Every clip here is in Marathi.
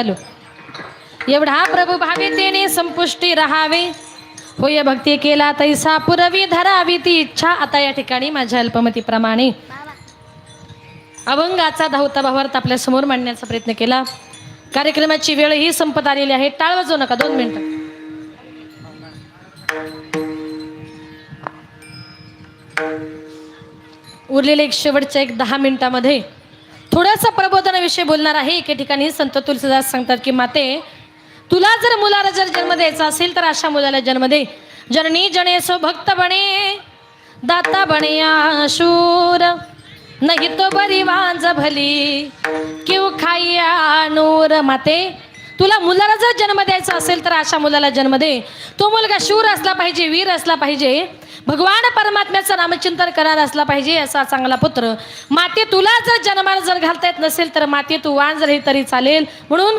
हॅलो एवढा प्रभू भावितेने संपुष्टी राहावे. होय भक्ती केला तैसा पुरवी धरावी ती इच्छा. आता या ठिकाणी माझ्या अल्पमतीप्रमाणे अभंगाचा धावता भावार्थ आपल्यासमोर मांडण्याचा प्रयत्न केला. कार्यक्रमाची वेळ ही संपत आलेली आहे. टाळ वाजवू नका दोन मिनिटं. उरलेले एक शेवटच्या एक दहा मिनिटामध्ये थोडासा प्रबोधनाविषयी बोलणार आहे. एके ठिकाणी संत तुलसीदास सांगतात की माते तुला जर मुलाला जर जन्म द्यायचा असेल तर अशा मुलाला जन्म दे. जननी जनेसो भक्त बने दाता बने आशूर. नाही तो बरी वांज भली किव खाई नूर माते तुला मुलाला जर जन्म द्यायचा असेल तर अशा मुलाला जन्म दे. तो मुलगा शूर असला पाहिजे वीर असला पाहिजे. भगवान परमात्म्याचं नामचिंतन करणार असला पाहिजे असा चांगला पुत्र. माते तुला जर जन्माला जर घालता येत नसेल तर माते तू वाण जर तरी चालेल. म्हणून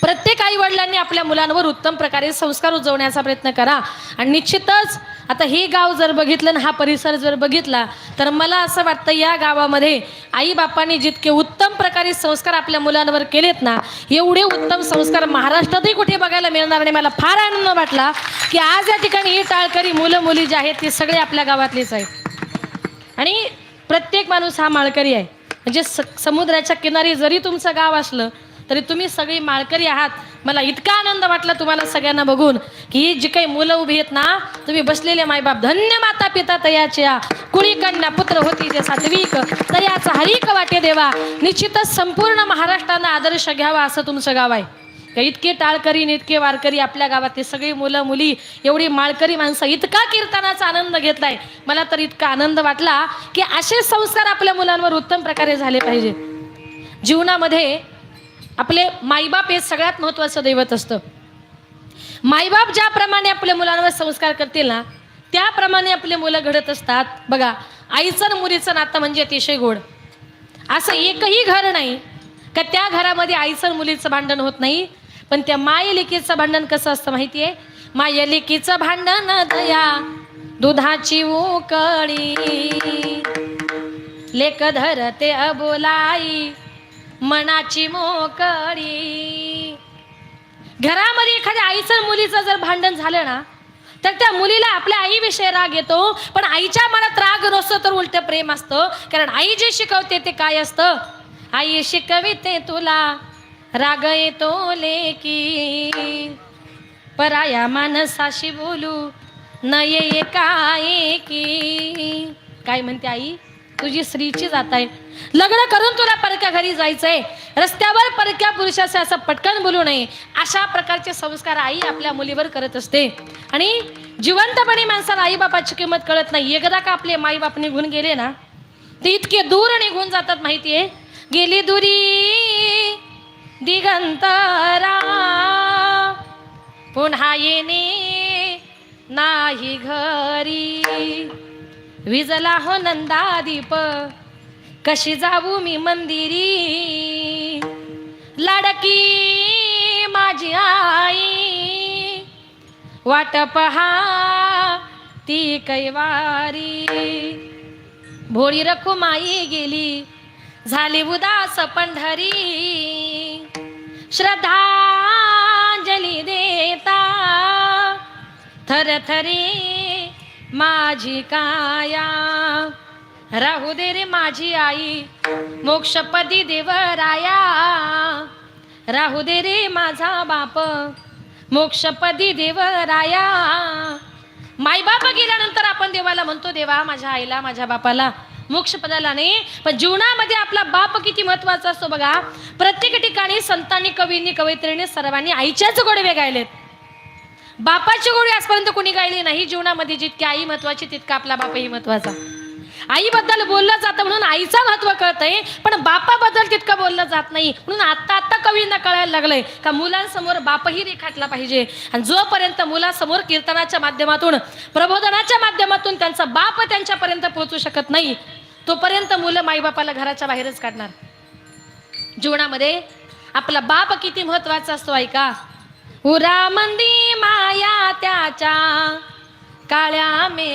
प्रत्येक आई वडिलांनी आपल्या मुलांवर उत्तम प्रकारे संस्कार उजवण्याचा प्रयत्न करा. आणि निश्चितच आता हे गाव जर बघितलं ना हा परिसर जर बघितला तर मला असं वाटतं या गावामध्ये आई बापांनी जितके उत्तम प्रकारे संस्कार आपल्या मुलांवर केलेत ना एवढे उत्तम संस्कार महाराष्ट्रातही कुठे बघायला मिळणार नाही. मला फार आनंद वाटला की आज या ठिकाणी ही टाळकरी मुलं मुली जे आहेत ते सगळे आपल्या गावातलेच आहेत. आणि प्रत्येक माणूस हा माळकरी आहे. म्हणजे स समुद्राच्या किनारी जरी तुमचं गाव असलं तरी तुम्ही सगळी माळकरी आहात. मला इतका आनंद वाटला तुम्हाला सगळ्यांना बघून की ही जी काही मुलं उभी आहेत ना तुम्ही बसलेले मायबाप धन्य माता पिता तयाच्या कुणी कन्या पुत्र होती जे सात्विक तयाचा हरिक वाटे देवा निश्चितच संपूर्ण महाराष्ट्रानं आदर्श घ्यावा असं तुमचं गाव आहे. इतके टाळकरी इतके वारकरी आपल्या गावात ते सगळी मुलं मुली एवढी माळकरी माणसं इतका कीर्तनाचा आनंद घेतलाय. मला तर इतका आनंद वाटला की असे संस्कार आपल्या मुलांवर उत्तम प्रकारे झाले पाहिजे. जीवनामध्ये आपले माईबाप हे सगळ्यात महत्त्वाचं दैवत असतं. माईबाप ज्याप्रमाणे आपल्या मुलांवर संस्कार करतील ना त्याप्रमाणे आपले मुलं घडत असतात. बघा आईचं आणि मुलीचं नातं म्हणजे अतिशय गोड. असं एकही घर नाही का त्या घरामध्ये आईचं आणि मुलीचं भांडण होत नाही. पण त्या मायलेकीचं भांडण कसं असतं माहिती आहे माय भांडण दया दुधाची उकळी लेख धरते अबोलाई. मनाची मोकळी. घरामध्ये एखाद्या आईचं मुलीचं जर भांडण झालं ना तर त्या मुलीला आपल्या आईविषयी राग येतो पण आईच्या मनात राग नसतो तर उलट प्रेम असतं. कारण आई जे शिकवते ते काय असतं? आई शिकविते तुला राग येतो लेकी. पराया माणसाशी बोलू न ये काय की काय म्हणते आई? तुझी स्त्रीची जात आहे. लग्न करून तुला परक्या घरी जायचंय. रस्त्यावर परक्या पुरुषाचे असं पटकन बोलू नये. अशा प्रकारचे संस्कार आई आपल्या मुलीवर करत असते. आणि जिवंतपणे माणसाला आई बापाची किंमत कळत नाही. एकदा का आपले माई बाप निघून गेले ना ते इतके दूर निघून जातात माहितीये. गेली दुरी दिगंतरा पुन्हा येणे नाही घरी. विजला हो नंदादीप कशी जाऊ मी मंदिरी? लाडकी माझी आई वाट पहा ती कैवारी भोळी रखुमाई गेली झाली उदास पंढरी. श्रद्धांजली देता थरथरी माझी काया. राहू दे रे माझी आई मोक्षपदी देवराया. राहू दे रे माझा बाप मोक्षपदी देवराया. मायबाप गेल्यानंतर आपण देवाला म्हणतो देवा माझ्या आईला माझ्या बापाला मोक्षपदाला नाही पण जीवनामध्ये आपला बाप किती महत्त्वाचा असतो बघा. प्रत्येक ठिकाणी संतांनी कवींनी कवयित्रींनी सर्वांनी आईच्याच गोडवे गायलेत. बापाची गोडी आजपर्यंत कोणी गायली नाही. जीवनामध्ये जितकी आई महत्वाची तितका आपला बापही महत्त्वाचा. आईबद्दल बोललं जातं म्हणून आईचं महत्त्व कळतंय पण बापाबद्दल तितकं बोललं जात नाही. म्हणून आत्ता आत्ता कवींना कळायला लागलंय का मुलांसमोर बापही रेखाटला पाहिजे. आणि जोपर्यंत मुलासमोर कीर्तनाच्या माध्यमातून प्रबोधनाच्या माध्यमातून त्यांचा बाप त्यांच्यापर्यंत पोहोचू शकत नाही तोपर्यंत मुलं माईबापाला घराच्या बाहेरच काढणार. जीवनामध्ये आपला बाप किती महत्त्वाचा असतो ऐका. उरा मंदिर माया त्याच्या काळ्या मे